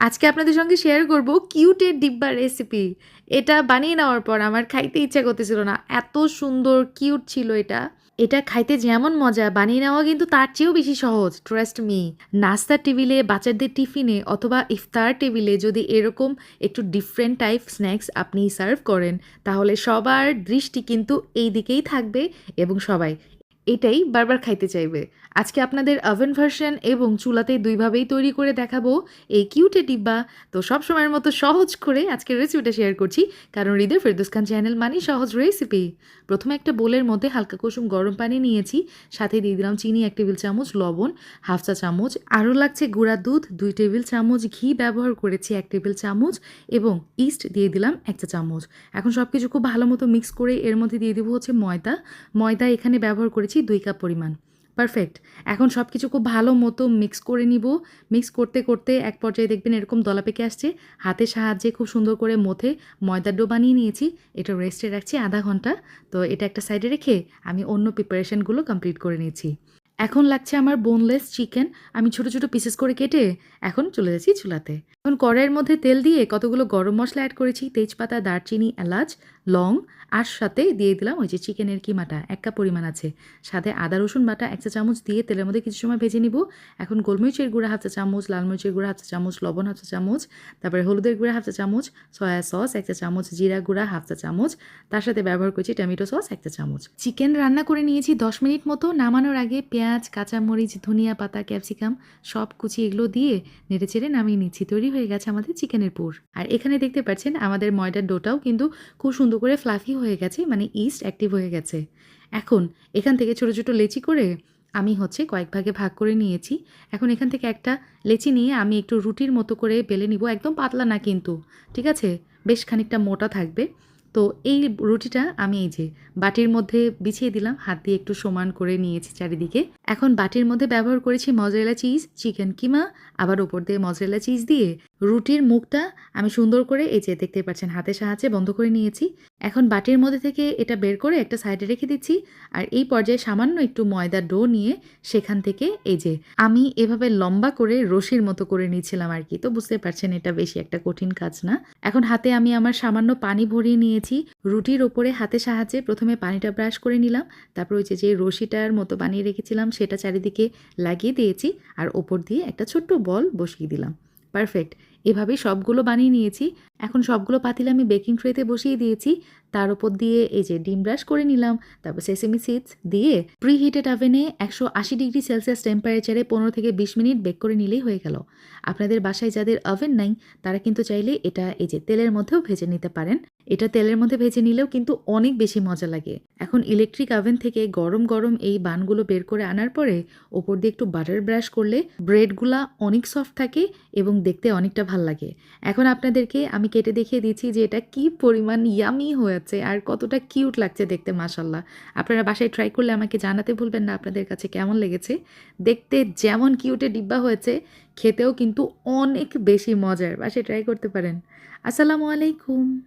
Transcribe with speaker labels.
Speaker 1: আজকে আপনাদের সঙ্গে শেয়ার করব কিউটের ডিব্বার রেসিপি এটা বানিয়ে নেওয়ার পর আমার খাইতে ইচ্ছা করতেছিল না। এত সুন্দর কিউট ছিল এটা। এটা খাইতে যেমন মজা, বানিয়ে নেওয়া কিন্তু তার চেয়েও বেশি সহজ ট্রাস্ট মি নাস্তার টেবিলে, বাচ্চাদের টিফিনে অথবা ইফতার টেবিলে যদি এরকম একটু ডিফারেন্ট টাইপ স্ন্যাক্স আপনি সার্ভ করেন, তাহলে সবার দৃষ্টি কিন্তু এই দিকেই থাকবে এবং সবাই এটাই বারবার খাইতে চাইবে। আজকে আপনাদের ওভেন ভার্সন এবং চুলাতে দুইভাবেই তৈরি করে দেখাবো এই কিউটে ডিব্বা। তো সব সময়ের মতো সহজ করে আজকের রেসিপিটা শেয়ার করছি। কারণ হৃদয় ফেরদোস খান চ্যানেল মানেই সহজ রেসিপি প্রথমে একটা বোলের মধ্যে হালকা কুসুম গরম পানি নিয়েছি। সাথে দিয়ে দিলাম চিনি এক টেবিল চামচ, লবণ হাফ চা চামচ। আরও লাগছে গুঁড়া দুধ, দুই টেবিল চামচ ঘি ব্যবহার করেছি এক টেবিল চামচ এবং ইস্ট দিয়ে দিলাম এক চা চামচ। এখন সব কিছু খুব ভালো মতো মিক্স করে এর মধ্যে দিয়ে দেবো হচ্ছে ময়দা। ময়দা এখানে ব্যবহার করেছি দুই কাপ পরিমাণ। পারফেক্ট এখন সব কিছু খুব ভালো মতো মিক্স করে নিব। মিক্স করতে করতে এক পর্যায়ে দেখবেন এরকম দলা পেকে আসছে। হাতের সাহায্যে খুব সুন্দর করে মথে ময়দার ডো বানিয়ে নিয়েছি। এটা রেস্টে রাখছি আধা ঘণ্টা। তো এটা একটা সাইডে রেখে আমি অন্য প্রিপারেশানগুলো কমপ্লিট করে নিয়েছি। এখন লাগছে আমার বোনলেস চিকেন আমি ছোট ছোট পিসেস করে কেটে এখন চলে যাচ্ছি চুলাতে। এখন কড়াইয়ের মধ্যে তেল দিয়ে কতগুলো গরম মশলা অ্যাড করেছি, তেজপাতা, দারচিনি, এলাচ, লং, আর সাথে দিয়ে দিলাম ওই যে চিকেনের কিমাটা এক কাপ পরিমাণ আছে। সাথে আদা, রসুন বাটা এক চা চামচ দিয়ে তেলের মধ্যে কিছু সময় ভেজে নিব। এখন গোলমরিচের গুঁড়া হাফ চা চামচ, লাল মরিচের গুঁড়া হাফ চা চামচ, লবণ হাফ চা চামচ, তারপরে হলুদের গুঁড়া হাফ চা চামচ সয়া সস এক চা চামচ, জিরা গুঁড়া হাফ চা চামচ, তার সাথে ব্যবহার করছি টমেটো সস এক চা চামচ। চিকেন রান্না করে নিয়েছি দশ মিনিট মতো, নামানোর আগে পেঁয়াজ কাঁচামরিচ, ধনিয়া পাতা, ক্যাপসিকাম সব কুচি এগুলো দিয়ে নেড়ে চেড়ে নামিয়ে নিচ্ছি। তৈরি হয়ে গেছে আমাদের চিকেনের পুর। আর এখানে দেখতে পাচ্ছেন আমাদের ময়দার ডোটাও কিন্তু খুব সুন্দর করে ফ্লাফি হয়ে গেছে মানে ইস্ট অ্যাক্টিভ হয়ে গেছে। এখন এখান থেকে ছোট ছোট লেচি করে আমি হচ্ছে কয়েক ভাগে ভাগ করে নিয়েছি। এখন এখান থেকে একটা লেচি নিয়ে আমি একটু রুটির মতো করে বেলে নিব, একদম পাতলা না কিন্তু, ঠিক আছে? বেশ খানিকটা মোটা থাকবে। তো এই রুটিটা আমি এই যে বাটির মধ্যে বিছিয়ে দিলাম, হাত দিয়ে একটু সমান করে নিয়েছি চারিদিকে। এখন বাটির মধ্যে ব্যবহার করেছি মজরেলা চিজ চিকেন কিমা, আবার ওপর দিয়ে মজরেলা চিজ দিয়ে রুটির মুখটা আমি সুন্দর করে এই যে দেখতে পাচ্ছেন হাতের সাহায্যে বন্ধ করে নিয়েছি। এখন বাটির মধ্যে থেকে এটা বের করে একটা সাইডে রেখে দিচ্ছি আর এই পর্যায়ে সামান্য একটু ময়দা ডো নিয়ে সেখান থেকে এই যে আমি এভাবে লম্বা করে রশির মতো করে নিয়েছিলাম আর কি। তো বুঝতে পারছেন এটা বেশি একটা কঠিন কাজ না। এখন হাতে আমি আমার সামান্য পানি ভরিয়ে নিয়েছি। রুটির ওপরে হাতে সাহায্যে প্রথমে পানিটা ব্রাশ করে নিলাম। তারপর ওই যে যে রশিটার মতো বানিয়ে রেখেছিলাম সেটা চারিদিকে লাগিয়ে দিয়েছি আর ওপর দিয়ে একটা ছোট্ট বল বসিয়ে দিলাম। পারফেক্ট। এভাবেই সবগুলো বানিয়ে নিয়েছি। এখন সবগুলো পাতিল আমি বেকিং ট্রেতে বসিয়ে দিয়েছি। তার উপর দিয়ে এই যে ডিম ব্রাশ করে নিলাম, তারপর সেসেমি সিডস দিয়ে প্রি হিটেড আভেনে একশো আশি ডিগ্রি সেলসিয়াস টেম্পারেচারে পনেরো থেকে বিশ মিনিট বেক করে নিলেই হয়ে গেল। আপনাদের বাসায় যাদের ওভেন নাই, তারা কিন্তু চাইলে এটা এই যে তেলের মধ্যেও ভেজে নিতে পারেন। এটা তেলের মধ্যে ভেজে নিলেও কিন্তু অনেক বেশি মজা লাগে। এখন ইলেকট্রিক ওভেন থেকে গরম গরম এই বানগুলো বের করে আনার পরে, ওপর দিয়ে একটু বাটার ব্রাশ করলে ব্রেডগুলা অনেক সফট থাকে এবং দেখতে অনেকটা ভালো লাগে। এখন আপনাদেরকে আমি কেটে দেখিয়ে দিচ্ছি যে এটা কি পরিমাণ ইয়ামি হয়েছে আর কতটা কিউট লাগছে দেখতে মাসাল্লাহ আপনারা বাসায় ট্রাই করলে আমাকে জানাতে ভুলবেন না আপনাদের কাছে কেমন লেগেছে। দেখতে যেমন কিউটে ডিব্বা হয়েছে, খেতেও কিন্তু অনেক বেশি মজার। বাসায় ট্রাই করতে পারেন। আসসালামু আলাইকুম।